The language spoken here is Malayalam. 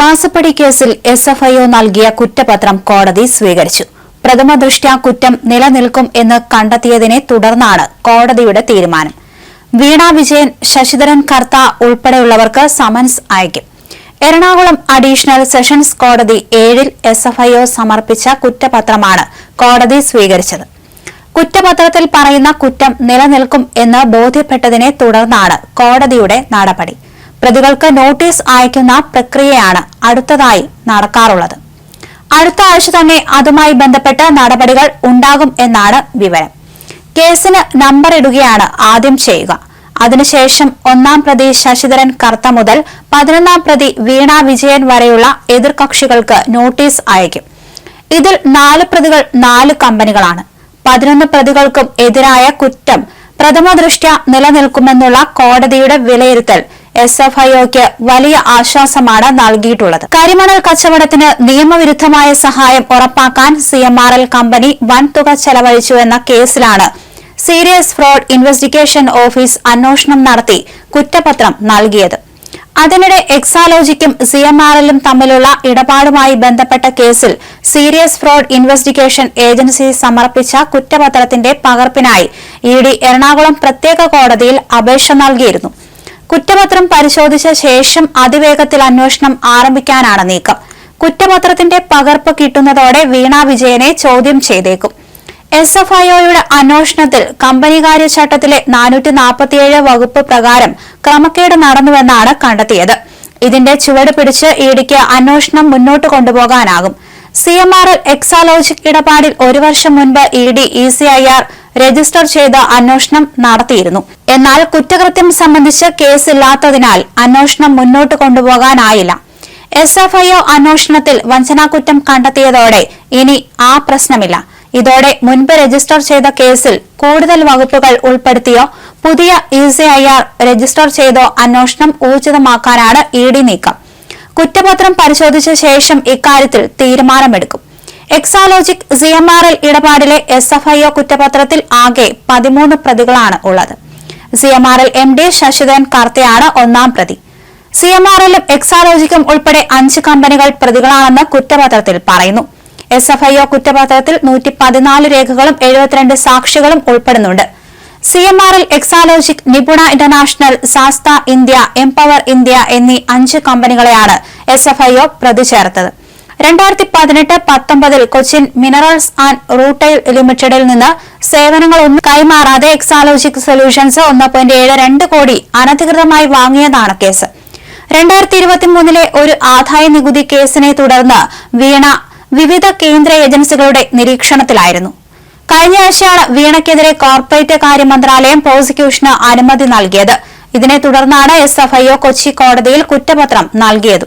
മാസപ്പടി കേസിൽ എസ് എഫ് ഐഒ നൽകിയ കുറ്റപത്രം കോടതി സ്വീകരിച്ചു. പ്രഥമ ദൃഷ്ട്യാ കുറ്റം നിലനിൽക്കും എന്ന് കണ്ടെത്തിയതിനെ തുടർന്നാണ് കോടതിയുടെ തീരുമാനം. വീണ വിജയൻ ശശിധരൻ കർത്ത ഉൾപ്പെടെയുള്ളവർക്ക് സമൻസ് അയക്കും. എറണാകുളം അഡീഷണൽ സെഷൻസ് കോടതി ഏഴിൽ എസ് എഫ് ഐഒ സമർപ്പിച്ച കുറ്റപത്രമാണ് കോടതി സ്വീകരിച്ചത്. കുറ്റപത്രത്തിൽ പറയുന്ന കുറ്റം നിലനിൽക്കും എന്ന് ബോധ്യപ്പെട്ടതിനെ തുടർന്നാണ് കോടതിയുടെ നടപടി. പ്രതികൾക്ക് നോട്ടീസ് അയക്കുന്ന പ്രക്രിയയാണ് അടുത്തതായി നടക്കാറുള്ളത്. അടുത്ത ആഴ്ച തന്നെ അതുമായി ബന്ധപ്പെട്ട നടപടികൾ ഉണ്ടാകും എന്നാണ് വിവരം. കേസിന് നമ്പർ ഇടുകയാണ് ആദ്യം ചെയ്യുക. അതിനുശേഷം ഒന്നാം പ്രതി ശശിധരൻ കർത്ത മുതൽ പതിനൊന്നാം പ്രതി വീണ വിജയൻ വരെയുള്ള എതിർകക്ഷികൾക്ക് നോട്ടീസ് അയക്കും. ഇതിൽ നാല് പ്രതികൾ നാല് കമ്പനികളാണ്. പതിനൊന്ന് പ്രതികൾക്കും എതിരായ കുറ്റം പ്രഥമ ദൃഷ്ട്യ നിലനിൽക്കുമെന്നുള്ള കോടതിയുടെ വിലയിരുത്തൽ എസ് എഫ് ഐഒക്ക് വലിയ ആശ്വാസമാണ് നൽകിയിട്ടുള്ളത്. കരിമണൽ കച്ചവടത്തിന് നിയമവിരുദ്ധമായ സഹായം ഉറപ്പാക്കാൻ C M R L company വൻതുക ചെലവഴിച്ചുവെന്ന കേസിലാണ് സീരിയസ് ഫ്രോഡ് ഇൻവെസ്റ്റിഗേഷൻ ഓഫീസ് അന്വേഷണം നടത്തി കുറ്റപത്രം നൽകിയത്. അതിനിടെ എക്സാലോജിക്കും സി എം ആർ എല്ലും തമ്മിലുള്ള ഇടപാടുമായി ബന്ധപ്പെട്ട കേസിൽ സീരിയസ് ഫ്രോഡ് ഇൻവെസ്റ്റിഗേഷൻ ഏജൻസി സമർപ്പിച്ച കുറ്റപത്രത്തിന്റെ പകർപ്പിനായി ഇ ഡി എറണാകുളം പ്രത്യേക കോടതിയിൽ അപേക്ഷ നൽകിയിരുന്നു. കുറ്റപത്രം പരിശോധിച്ച ശേഷം അതിവേഗത്തിൽ അന്വേഷണം ആരംഭിക്കാനാണ് നീക്കം. കുറ്റപത്രത്തിന്റെ പകർപ്പ് കിട്ടുന്നതോടെ വീണ വിജയനെ ചോദ്യം ചെയ്തേക്കും. എസ് എഫ് ഐഒയുടെ അന്വേഷണത്തിൽ കമ്പനികാര്യ ചട്ടത്തിലെ നാനൂറ്റി നാൽപ്പത്തിയേഴ് വകുപ്പ് പ്രകാരം ക്രമക്കേട് നടന്നുവെന്നാണ് കണ്ടെത്തിയത്. ഇതിന്റെ ചുവട് പിടിച്ച് ഇഡിക്ക് അന്വേഷണം മുന്നോട്ട് കൊണ്ടുപോകാനാകും. C M R L Exalogic ഇടപാടിൽ ഒരു വർഷം മുൻപ് E D E C I R register ചെയ്ത് അന്വേഷണം നടത്തിയിരുന്നു. എന്നാൽ കുറ്റകൃത്യം സംബന്ധിച്ച് കേസില്ലാത്തതിനാൽ അന്വേഷണം മുന്നോട്ട് കൊണ്ടുപോകാനായില്ല. എസ് എഫ് ഐ ഒ അന്വേഷണത്തിൽ വഞ്ചനാകുറ്റം കണ്ടെത്തിയതോടെ ഇനി ആ പ്രശ്നമില്ല. ഇതോടെ മുൻപ് രജിസ്റ്റർ ചെയ്ത കേസിൽ കൂടുതൽ വകുപ്പുകൾ ഉൾപ്പെടുത്തിയോ പുതിയ E C I R register ചെയ്തോ അന്വേഷണം ഊർജിതമാക്കാനാണ് ഇ ഡി നീക്കം. കുറ്റപത്രം പരിശോധിച്ച ശേഷം ഇക്കാര്യത്തിൽ തീരുമാനമെടുക്കും. Exalogic C M R L ഇടപാടിലെ S F I O കുറ്റപത്രത്തിൽ ആകെ പതിമൂന്ന് പ്രതികളാണ് ഉള്ളത്. C M R L M D Sasidharan കർത്തയാണ് ഒന്നാം പ്രതി. സി എം ആർ എല്ലും എക്സാലോജിക്കും ഉൾപ്പെടെ അഞ്ച് കമ്പനികൾ പ്രതികളാണെന്ന് കുറ്റപത്രത്തിൽ പറയുന്നു. എസ് എഫ് ഐ ഒ കുറ്റപത്രത്തിൽ നൂറ്റി പതിനാല് രേഖകളും എഴുപത്തിരണ്ട് സാക്ഷികളും ഉൾപ്പെടുന്നുണ്ട്. C M R L Exalogic Nipuna international Sasta India empower India എന്നീ അഞ്ച് കമ്പനികളെയാണ് എസ് എഫ് ഐ ഒ പ്രതി ചേർത്തത്. രണ്ടായിരത്തി പതിനെട്ട് പത്തൊമ്പതിൽ കൊച്ചിൻ മിനറൽസ് ആൻഡ് റൂട്ടൈൽ ലിമിറ്റഡിൽ നിന്ന് സേവനങ്ങളൊന്നും കൈമാറാതെ എക്സാലോജിക് സൊല്യൂഷൻസ് ഒന്ന് പോയിന്റ് ഏഴ് രണ്ട് കോടി അനധികൃതമായി വാങ്ങിയതാണ് കേസ്. രണ്ടായിരത്തി ഇരുപത്തിമൂന്നിലെ ഒരു ആദായ നികുതി കേസിനെ തുടർന്ന് വീണ വിവിധ കേന്ദ്ര ഏജൻസികളുടെ നിരീക്ഷണത്തിലായിരുന്നു. കഴിഞ്ഞ ആഴ്ചയാണ് വീണയ്ക്കെതിരെ കോർപ്പറേറ്റ് കാര്യ മന്ത്രാലയം പ്രോസിക്യൂഷന് അനുമതി നൽകിയത്. ഇതിനെ തുടർന്നാണ് എസ് എഫ് ഐ കൊച്ചി കോടതിയിൽ കുറ്റപത്രം നൽകിയത്.